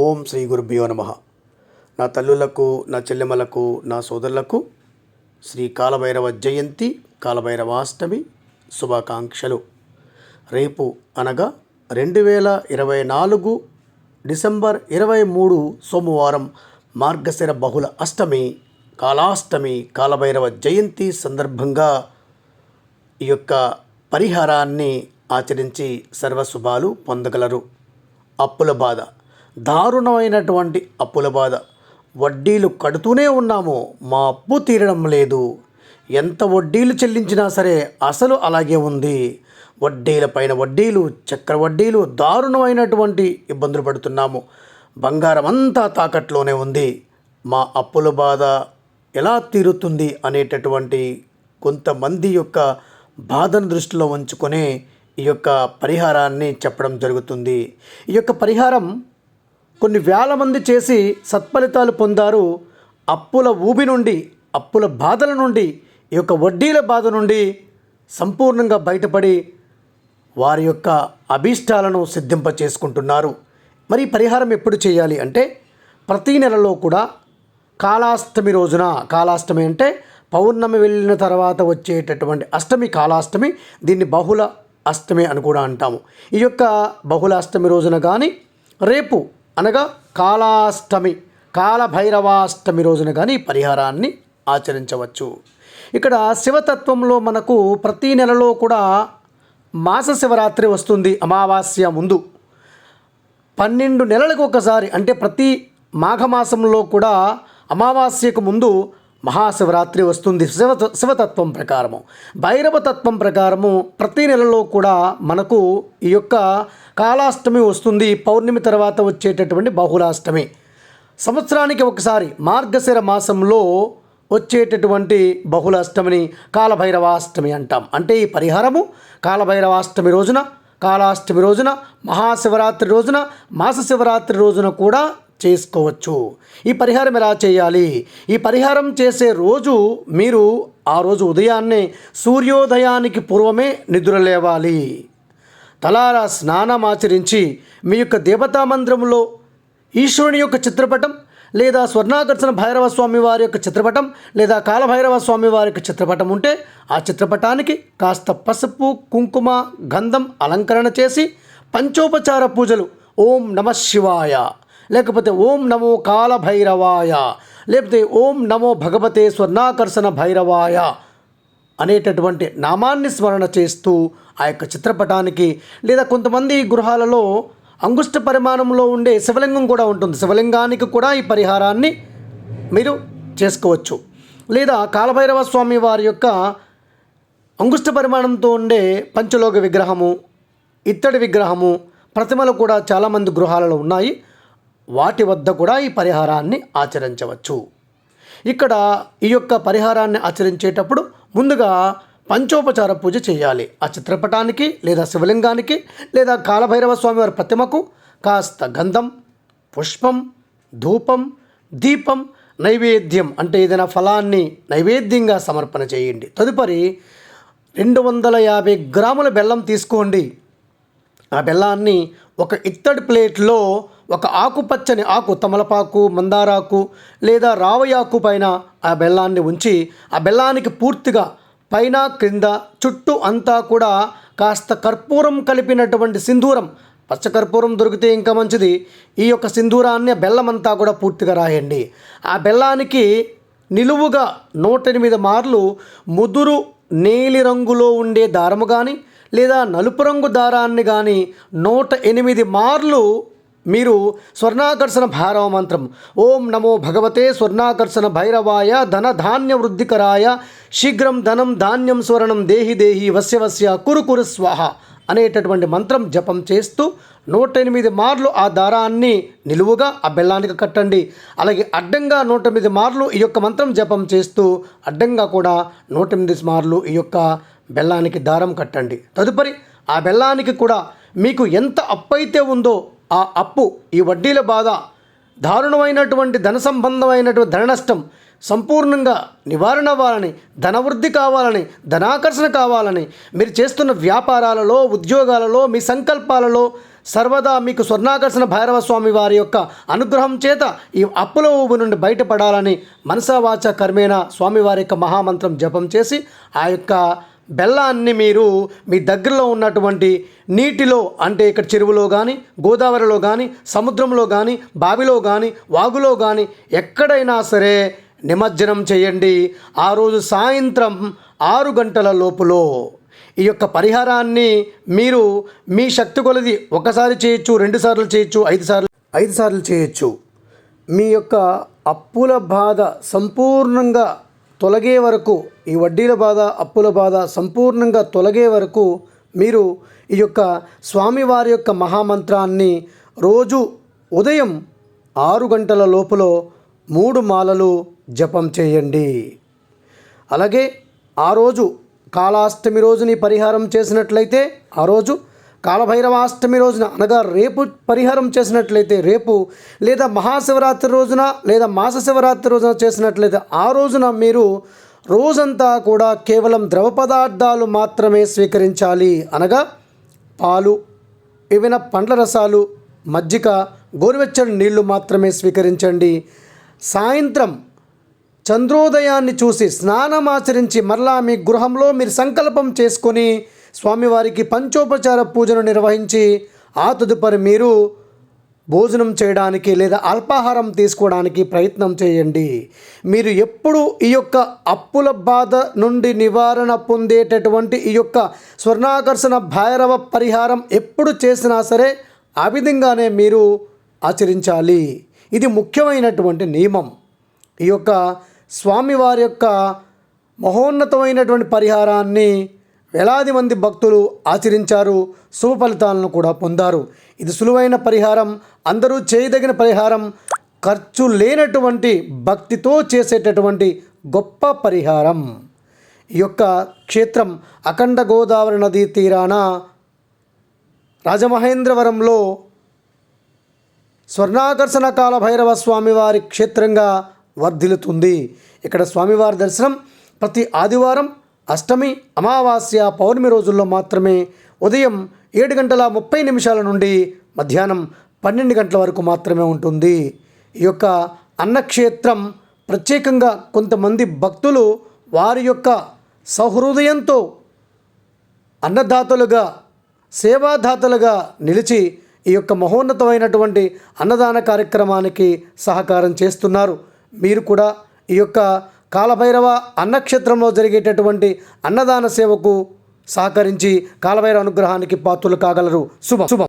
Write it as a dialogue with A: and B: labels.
A: ఓం శ్రీ గురుభ్యో నమ. నా తల్లులకు నా చెల్లెమ్మలకు నా సోదరులకు శ్రీ కాలభైరవ జయంతి కాలభైరవాష్టమి శుభాకాంక్షలు. రేపు అనగా రెండు వేల ఇరవై నాలుగు డిసెంబర్ ఇరవై మూడు సోమవారం మార్గశిర బహుళ అష్టమి కాలాష్టమి కాలభైరవ జయంతి సందర్భంగా ఈ యొక్క పరిహారాన్ని ఆచరించి సర్వశుభాలు పొందగలరు. అప్పుల బాధ. దారుణమైనటువంటి అప్పుల బాధ. వడ్డీలు కడుతూనే ఉన్నాము. మా అప్పు తీరడం లేదు. ఎంత వడ్డీలు చెల్లించినా సరే అసలు అలాగే ఉంది. వడ్డీల పైన వడ్డీలు చక్ర వడ్డీలు దారుణమైనటువంటి ఇబ్బందులు పడుతున్నాము. బంగారం అంతా తాకట్లోనే ఉంది. మా అప్పుల బాధ ఎలా తీరుతుంది అనేటటువంటి కొంతమంది యొక్క బాధను దృష్టిలో ఉంచుకొని ఈ యొక్క పరిహారాన్ని చెప్పడం జరుగుతుంది. ఈ యొక్క పరిహారం కొన్ని వేల మంది చేసి సత్ఫలితాలు పొందారు. అప్పుల ఊబి నుండి అప్పుల బాధల నుండి ఈ యొక్క వడ్డీల బాధ నుండి సంపూర్ణంగా బయటపడి వారి యొక్క అభీష్టాలను సిద్ధింప చేసుకుంటున్నారు మరి పరిహారం ఎప్పుడు చేయాలి అంటే ప్రతీ నెలలో కూడా కాలాష్టమి రోజున. కాలాష్టమి అంటే పౌర్ణమి వెళ్ళిన తర్వాత వచ్చేటటువంటి అష్టమి కాలాష్టమి దీన్ని బహుళ అష్టమి అని కూడా అంటాము. ఈ యొక్క బహుళ అష్టమి రోజున కానీ రేపు అనగా కాళాష్టమి కాలభైరవాష్టమి రోజున కానీ పరిహారాన్ని ఆచరించవచ్చు. ఇక్కడ శివతత్వంలో మనకు ప్రతీ నెలలో కూడా మాస శివరాత్రి వస్తుంది అమావాస్య ముందు. పన్నెండు నెలలకు ఒకసారి అంటే ప్రతి మాఘమాసంలో కూడా అమావాస్యకు ముందు మహాశివరాత్రి వస్తుంది శివ శివతత్వం ప్రకారము. భైరవతత్వం ప్రకారము ప్రతి నెలలో కూడా మనకు ఈ యొక్క కాలాష్టమి వస్తుంది. పౌర్ణమి తర్వాత వచ్చేటటువంటి బహుళాష్టమి. సంవత్సరానికి ఒకసారి మార్గశిర మాసంలో వచ్చేటటువంటి బహుళాష్టమిని కాలభైరవాష్టమి అంటాం. అంటే ఈ పరిహారము కాలభైరవాష్టమి రోజున కాలాష్టమి రోజున మహాశివరాత్రి రోజున మాస శివరాత్రి రోజున కూడా చేసుకోవచ్చు. ఈ పరిహారం ఎలా చేయాలి? ఈ పరిహారం చేసే రోజు మీరు ఆ రోజు ఉదయాన్నే సూర్యోదయానికి పూర్వమే నిద్ర లేవాలి తలారా స్నానం ఆచరించి మీ యొక్క దేవతా మందిరంలో ఈశ్వరుని యొక్క చిత్రపటం లేదా స్వర్ణాకర్షణ భైరవ స్వామి వారి యొక్క చిత్రపటం లేదా కాలభైరవ స్వామి వారి యొక్క చిత్రపటం ఉంటే ఆ చిత్రపటానికి కాస్త పసుపు కుంకుమ గంధం అలంకరణ చేసి పంచోపచార పూజలు. ఓం నమ శివాయ. లేకపోతే ఓం నమో కాల భైరవాయ లేకపోతే ఓం నమో భగవతే స్వర్ణాకర్షణ భైరవాయ అనేటటువంటి నామాన్ని స్మరణ చేస్తూ ఆ యొక్క చిత్రపటానికి లేదా కొంతమంది గృహాలలో అంగుష్ట పరిమాణంలో ఉండే శివలింగం కూడా ఉంటుంది. శివలింగానికి కూడా ఈ పరిహారాన్ని మీరు చేసుకోవచ్చు. లేదా కాలభైరవ స్వామి వారి యొక్క అంగుష్ట పరిమాణంతో ఉండే పంచలోక విగ్రహము ఇత్తడి విగ్రహము ప్రతిమలు కూడా చాలామంది గృహాలలో ఉన్నాయి. వాటి వద్ద కూడా ఈ పరిహారాన్ని ఆచరించవచ్చు. ఇక్కడ ఈ యొక్క పరిహారాన్ని ఆచరించేటప్పుడు ముందుగా పంచోపచార పూజ చేయాలి. ఆ చిత్రపటానికి లేదా శివలింగానికి లేదా కాలభైరవ స్వామివారి ప్రతిమకు కాస్త గంధం పుష్పం ధూపం దీపం నైవేద్యం అంటే ఏదైనా ఫలాన్ని నైవేద్యంగా సమర్పణ చేయండి. తదుపరి రెండు వందల యాభై గ్రాముల బెల్లం తీసుకోండి. ఆ బెల్లాన్ని ఒక ఇత్తడి ప్లేట్లో ఒక ఆకుపచ్చని ఆకు తమలపాకు మందారాకు లేదా రావయాకు పైన ఆ బెల్లాన్ని ఉంచి ఆ బెల్లానికి పూర్తిగా పైన క్రింద చుట్టూ అంతా కూడా కాస్త కర్పూరం కలిపినటువంటి సింధూరం పచ్చకర్పూరం దొరికితే ఇంకా మంచిది. ఈ యొక్క సింధూరాన్ని బెల్లం అంతా కూడా పూర్తిగా రాయండి. ఆ బెల్లానికి నిలువుగా నూట ఎనిమిది మార్లు ముదురు నీలి రంగులో ఉండే దారము కానీ లేదా నలుపు రంగు దారాన్ని కానీ నూట ఎనిమిది మార్లు మీరు స్వర్ణాకర్షణ భైరవ మంత్రం. ఓం నమో భగవతే స్వర్ణాకర్షణ భైరవాయ ధన ధాన్య వృద్ధికరాయ శీఘ్రం ధనం ధాన్యం స్వర్ణం దేహి దేహి వస్య వస్య కురు కురు స్వాహ అనేటటువంటి మంత్రం జపం చేస్తూ నూట ఎనిమిది మార్లు ఆ దారాన్ని నిలువుగా ఆ బెల్లానికి కట్టండి. అలాగే అడ్డంగా నూట ఎనిమిది మార్లు ఈ యొక్క మంత్రం జపం చేస్తూ అడ్డంగా కూడా నూట ఎనిమిది మార్లు ఈ యొక్క బెల్లానికి దారం కట్టండి. తదుపరి ఆ బెల్లానికి కూడా మీకు ఎంత అప్పు అయితే ఉందో ఆ అప్పు ఈ వడ్డీల బాధ దారుణమైనటువంటి ధన సంబంధమైనటువంటి ధన నష్టం సంపూర్ణంగా నివారణ అవ్వాలని ధనవృద్ధి కావాలని ధనాకర్షణ కావాలని మీరు చేస్తున్న వ్యాపారాలలో ఉద్యోగాలలో మీ సంకల్పాలలో సర్వదా మీకు స్వర్ణాకర్షణ భైరవ స్వామి వారి యొక్క అనుగ్రహం చేత ఈ అప్పుల ఊబు నుండి బయటపడాలని మనసావాచ కర్మేణ స్వామివారి యొక్క మహామంత్రం జపం చేసి ఆ యొక్క బెల్లాన్ని మీరు మీ దగ్గరలో ఉన్నటువంటి నీటిలో అంటే ఇక్కడ చెరువులో కానీ గోదావరిలో కానీ సముద్రంలో కానీ బావిలో కానీ వాగులో కానీ ఎక్కడైనా సరే నిమజ్జనం చేయండి. ఆ రోజు సాయంత్రం ఆరు గంటల లోపులో ఈ యొక్క పరిహారాన్ని మీరు మీ శక్తి కొలది ఒకసారి చేయొచ్చు రెండు సార్లు చేయొచ్చు ఐదు సార్లు ఐదు సార్లు చేయొచ్చు. మీ యొక్క అప్పుల బాధ సంపూర్ణంగా తొలగే వరకు ఈ వడ్డీల బాధ అప్పుల బాధ సంపూర్ణంగా తొలగే వరకు మీరు ఈ యొక్క స్వామివారి యొక్క మహామంత్రాన్ని రోజు ఉదయం ఆరు గంటల లోపల మూడు మాలలు జపం చేయండి. అలాగే ఆ రోజు కాళాష్టమి రోజుని పరిహారం చేసినట్లయితే ఆ రోజు కాలభైరవాష్టమి రోజున అనగా రేపు పరిహారం చేసినట్లయితే రేపు లేదా మహాశివరాత్రి రోజున లేదా మాస శివరాత్రి రోజున చేసినట్లయితే ఆ రోజున మీరు రోజంతా కూడా కేవలం ద్రవ పదార్థాలు మాత్రమే స్వీకరించాలి. అనగా పాలు ఏవైనా పండ్ల రసాలు మజ్జిగ గోరువెచ్చని నీళ్ళు మాత్రమే స్వీకరించండి. సాయంత్రం చంద్రోదయాన్ని చూసి స్నానం ఆచరించి మరలా మీ గృహంలో మీరు సంకల్పం చేసుకొని స్వామివారికి పంచోపచార పూజను నిర్వహించి ఆ తదుపరి మీరు భోజనం చేయడానికి లేదా అల్పాహారం తీసుకోవడానికి ప్రయత్నం చేయండి. మీరు ఎప్పుడు ఈ యొక్క అప్పుల బాధ నుండి నివారణ పొందేటటువంటి ఈ యొక్క స్వర్ణాకర్షణ భైరవ పరిహారం ఎప్పుడు చేసినా సరే ఆ విధంగానే మీరు ఆచరించాలి. ఇది ముఖ్యమైనటువంటి నియమం. ఈ యొక్క స్వామివారి యొక్క మహోన్నతమైనటువంటి పరిహారాన్ని వేలాది మంది భక్తులు ఆచరించారు శుభ ఫలితాలను కూడా పొందారు. ఇది సులువైన పరిహారం అందరూ చేయదగిన పరిహారం ఖర్చు లేనటువంటి భక్తితో చేసేటటువంటి గొప్ప పరిహారం. ఈ యొక్క క్షేత్రం అఖండ గోదావరి నదీ తీరాన రాజమహేంద్రవరంలో స్వర్ణాకర్షణ కాల భైరవ స్వామివారి క్షేత్రంగా వర్ధిల్లుతుంది. ఇక్కడ స్వామివారి దర్శనం ప్రతి ఆదివారం అష్టమి అమావాస్య పౌర్ణమి రోజుల్లో మాత్రమే ఉదయం ఏడు గంటల ముప్పై నిమిషాల నుండి మధ్యాహ్నం పన్నెండు గంటల వరకు మాత్రమే ఉంటుంది. ఈ యొక్క అన్నక్షేత్రం ప్రత్యేకంగా కొంతమంది భక్తులు వారి యొక్క సహృదయంతో అన్నదాతలుగా సేవాదాతలుగా నిలిచి ఈ యొక్క మహోన్నతమైనటువంటి అన్నదాన కార్యక్రమానికి సహకారం చేస్తున్నారు. మీరు కూడా ఈ యొక్క కాలభైరవ అన్నక్షేత్రంలో జరిగేటటువంటి అన్నదాన సేవకు సహకరించి కాలభైరవ అనుగ్రహానికి పాత్రలు కాగలరు. శుభం. శుభం.